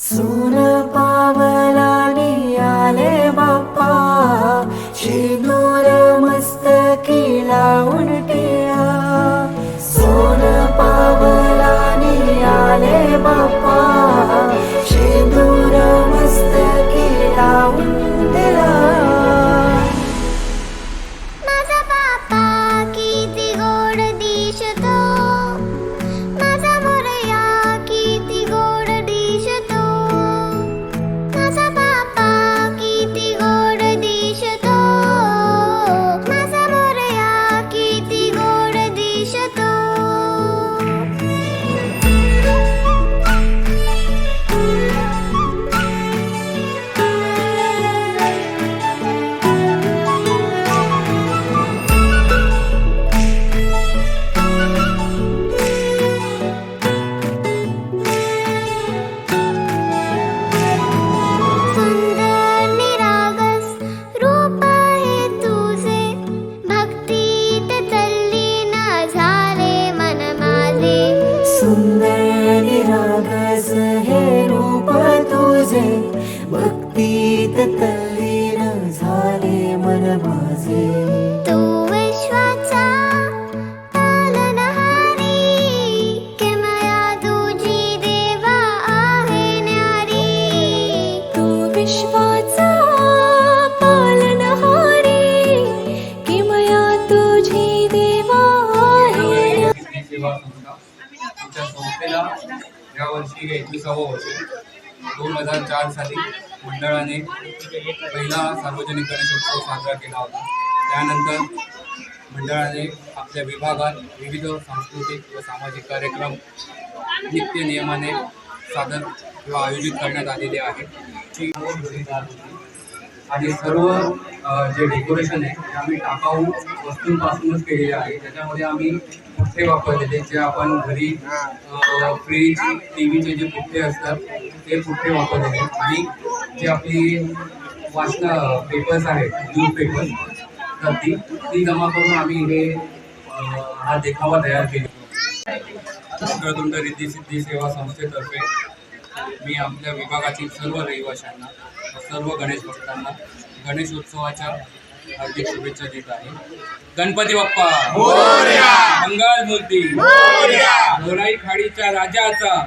சூரபாவ भक्तीत तल्लीन झाले मन माझे. तू विश्वाचा पालनहारी किमया तुझी देवा आहे न्यारी. तू विश्वाचा पालनहारी किमया तुझी देवा आहे संस्थेला एकविसावं वर्ष दोन हजार चार साली मंडळाने पहिला सार्वजनिक गणेशोत्सव साजरा केला होता. त्यानंतर मंडळाने आपल्या विभागात विविध सांस्कृतिक व सामाजिक कार्यक्रम नित्य नियमाने सादर किंवा आयोजित करण्यात आलेले आहेत आणि सर्व जे डेकोरेशन आहे ते आम्ही टाकाऊ वस्तूंपासूनच केलेले आहे. त्याच्यामध्ये आम्ही पुठ्ठे वापरलेले जे आपण घरी फ्रीज टी व्हीचे जे पुठ्ठे असतात ते पुठ्ठे वापरलेले. आणि जे आपली वाचन पेपर्स आहेत न्यूज पेपर्स तर ती ती जमा करून आम्ही हे हा देखावा तयार केला तुमच्या रिद्धी सिद्धी सेवा संस्थेतर्फे मी आपल्या विभागातील सर्व रहिवाशांना व सर्व गणेश भक्तांना गणेशोत्सवाच्या हार्दिक शुभेच्छा देत आहे. गणपती बाप्पा! मंगल मूर्ती खाडीच्या राजाचा!